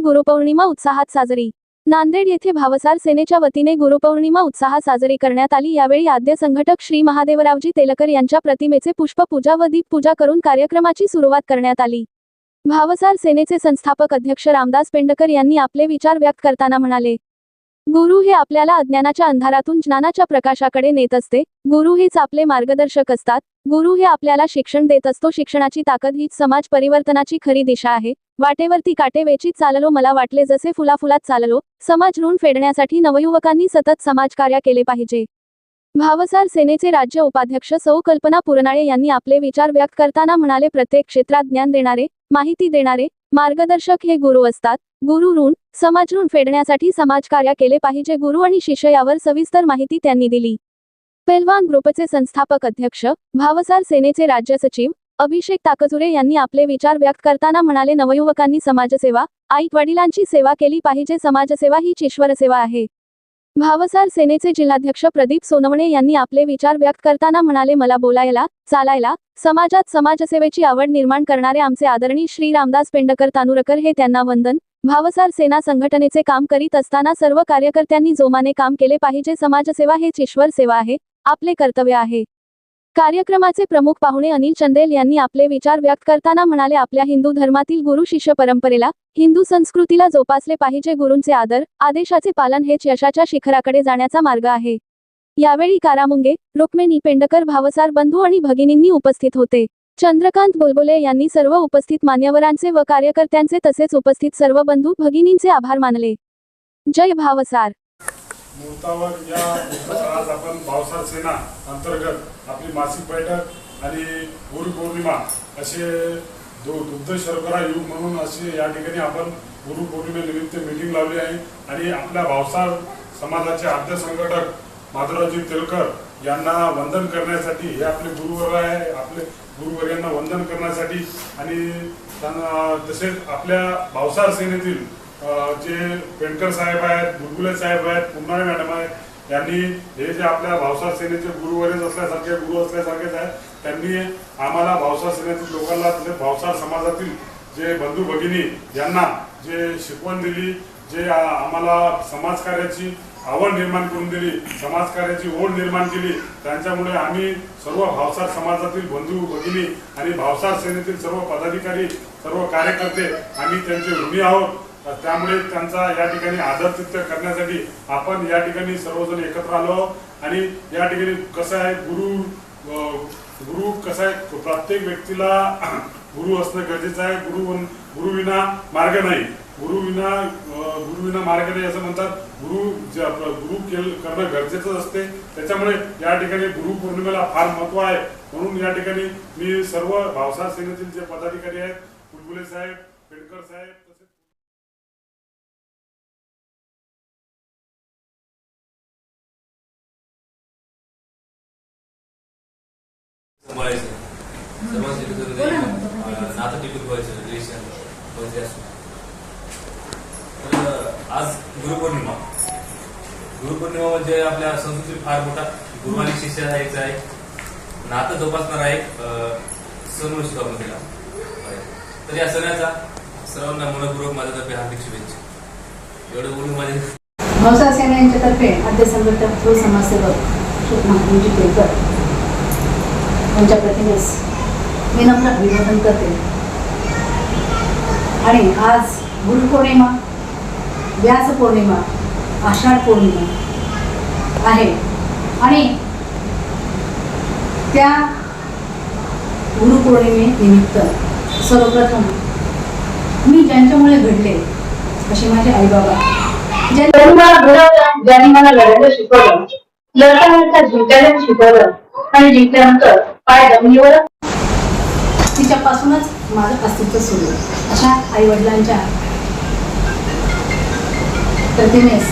गुरुपौर्णिमा उत्साहात साजरी. नांदेड येथे भावसार सेनेच्या वतीने गुरुपौर्णिमा उत्साहात साजरी करण्यात आली. यावेळी आद्य संघटक श्री महादेवरावजी तेलकर यांच्या प्रतिमेचे पुष्पपूजा व दीपपूजा करून कार्यक्रमाची सुरुवात करण्यात आली. भावसार सेनेचे संस्थापक अध्यक्ष रामदास पेंडकर यांनी आपले विचार व्यक्त करताना म्हणाले गुरु हे आपल्याला अज्ञानाच्या अंधारातून ज्ञानाच्या प्रकाशाकडे नेत असते. गुरु हेच आपले मार्गदर्शक असतात. गुरु हे आपल्याला शिक्षण देत असतो. शिक्षणाची ताकद हीच समाज परिवर्तनाची खरी दिशा आहे. वाटेवरती काटे वेचीत चाललो मला वाटले जसे फुलाफुलात चाललो. समाज ऋण फेडण्यासाठी नवयुवकांनी सतत समाजकार्य केले पाहिजे. भावसार सेनेचे राज्य उपाध्यक्ष सौ कल्पना पुरनाळे यांनी आपले विचार व्यक्त करताना म्हणाले प्रत्येक क्षेत्रात ज्ञान देणारे माहिती देणारे मार्गदर्शक हे गुरु असतात. गुरु ऋण समाज ऋण फेडण्यासाठी समाजकार्य केले पाहिजे. गुरु आणि शिष्य यावर सविस्तर माहिती त्यांनी दिली. पेलवान ग्रुपचे संस्थापक अध्यक्ष भावसार सेनेचे राज्य सचिव अभिषेक ताकजुरे यांनी आपले विचार व्यक्त करताना म्हणाले नवयुवकांनी समाजसेवा आई वडिलांची सेवा केली पाहिजे. समाजसेवा हीच ईश्वरसेवा आहे. भावसार सेनेचे जिल्हाध्यक्ष प्रदीप सोनवणे यांनी आपले विचार व्यक्त करताना म्हणाले मला बोलायला चालायला समाजात समाजसेवेची आवड निर्माण करणारे आमचे आदरणीय श्री रामदास पेंडकर तानुरकर हे त्यांना वंदन भावसार सेना संघटनेचे काम करीत असताना सर्व कार्यकर्त्यांनी जोमाने काम केले पाहिजे. समाजसेवा हेच ईश्वर सेवा आहे आपले कर्तव्य आहे. कार्यक्रमाचे प्रमुख पाहुणे अनिल चंदेल यांनी आपले विचार व्यक्त करताना म्हणाले आपल्या हिंदू धर्मातील गुरु शिष्य परंपरेला हिंदू संस्कृतीला जोपासले पाहिजे. गुरूंचे आदर आदेशाचे पालन हेच यशाच्या शिखराकडे जाण्याचा मार्ग आहे. यावेळी कारामुंगे रुक्मिणी पेंडकर भावसार बंधू आणि भगिनींनी उपस्थित होते. चंद्रकांत बुलबुले यांनी सर्व उपस्थित मान्यवरांचे व कार्यकर्त्यांचे तसेच उपस्थित सर्व बंधू भगिनींचे आभार मानले. जय भावसार. मुहूर्तावर या आज आपण भावसार सेना अंतर्गत आपली मासिक बैठक आणि गुरुपौर्णिमा असे दु दुग्ध शर्करा युग म्हणून असे या ठिकाणी आपण गुरुपौर्णिमेनिमित्त मीटिंग लावली आहे. आणि आपल्या भावसार समाजाचे आद्य संघटक माधुरावजी तेलकर यांना वंदन करण्यासाठी हे आपले गुरुवर आहे आपले गुरुवर यांना वंदन करण्यासाठी आणि त्यांना तसेच आपल्या भावसार सेनेतील जे पेंडकर साहेब आहेत गुरगुले साहेब आहेत पुन्हा मॅडम आहेत यांनी हे जे आपल्या भावसार सेनेचे गुरुवरेच असल्यासारखे गुरु असल्यासारखेच आहेत त्यांनी आम्हाला भावसार सेनेतील लोकांना तसेच भावसार समाजातील जे बंधू भगिनी यांना जे शिकवण दिली जे आम्हाला समाजकार्याची आवड निर्माण करून दिली समाजकार्याची ओढ निर्माण केली त्यांच्यामुळे आम्ही सर्व भावसार समाजातील बंधू भगिनी आणि भावसार सेनेतील सर्व पदाधिकारी सर्व कार्यकर्ते आम्ही त्यांचे ऋणी आहोत. त्यामुळे त्यांचा या ठिकाणी आदरातिथ्य करण्यासाठी आपण या ठिकाणी सर्वजण एकत्र आलो आणि या ठिकाणी कसं आहे गुरु गुरु कसं आहे प्रत्येक व्यक्तीला गुरु असणं गरजेचं आहे. गुरु गुरुविना मार्ग नाही. गुरुविना गुरुविना मार्ग नाही असं म्हणतात. गुरु जे आपलं गुरु केल करणं गरजेचं असते. त्याच्यामुळे या ठिकाणी गुरु पौर्णिमेला फार महत्त्व आहे. म्हणून या ठिकाणी मी सर्व भावसार सेनेतील जे पदाधिकारी आहेत बुलबुले साहेब पेडकर साहेब तसेच सर्वांचे विरुद्ध नातं टिकून ठेवायचं रिलेशन वगैरे असं. तर आज गुरुपौर्णिमा. गुरुपौर्णिमा म्हणजे आपल्या संस्कृती फार मोठा गुरुवारी शिष्य यायचं आहे. नातं जोपासणार आहे सण म्हणू शकतो तर या सणाचा सर्वांना मनपूर्वक माझ्यातर्फे हार्दिक शुभेच्छा. एवढं बोलून माझे भावसार सेना यांच्यातर्फे आद्य संघटक व समाजसेवक श्री महादेवजी केळकर यांच्या प्रतिमेस मी नम्र अभिवादन करते. आणि आज गुरुपौर्णिमा व्यास पौर्णिमा आषाढ पौर्णिमा आहे. आणि त्या गुरुपौर्णिमेनिमित्त सर्वप्रथम मी ज्यांच्यामुळे घडले असे माझे आईबाबा. ज्यांनी मला घडवलं ज्यांनी मला लढायला शिकवलं लढता लढता जिंकायला शिकवलं आणि जिंकल्यानंतर पाय जमिनीवर तिच्यापासूनच माझं अस्तित्व सुरू. अशा आई वडिलांच्या प्रतिमेस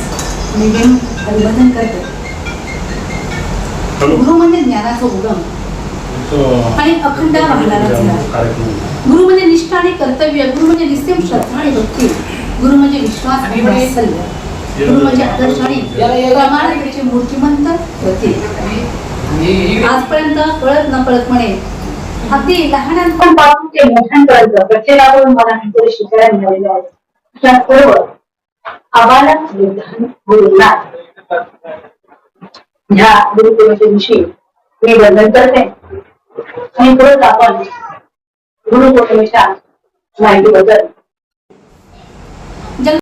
मी घेऊन अभिवादन करते गुरु म्हणजे ज्ञानाचं उगम. आणि अखंड. गुरु म्हणजे निष्ठा आणि कर्तव्य गुरु म्हणजे निस्तेम श्रद्धा आणि भक्ती गुरु म्हणजे विश्वास आणि वात्सल्य गुरु म्हणजे आदर्श आणि प्रामाणिकतेचे मूर्तिमंत प्रतीक आजपर्यंत कळत न कळतपणे अगदी लहानांपासून ते मोठ्यांपर्यंत प्रत्येकाकडून मला काहीतरी शिकायला मिळालेलं आहे. सर्व आबाला विधान गुरुंना ह्या गुरुपौर्णिमेच्या मी वंदन करते. आणि परत आपण गुरुपौर्णिमेच्या माहितीबद्दल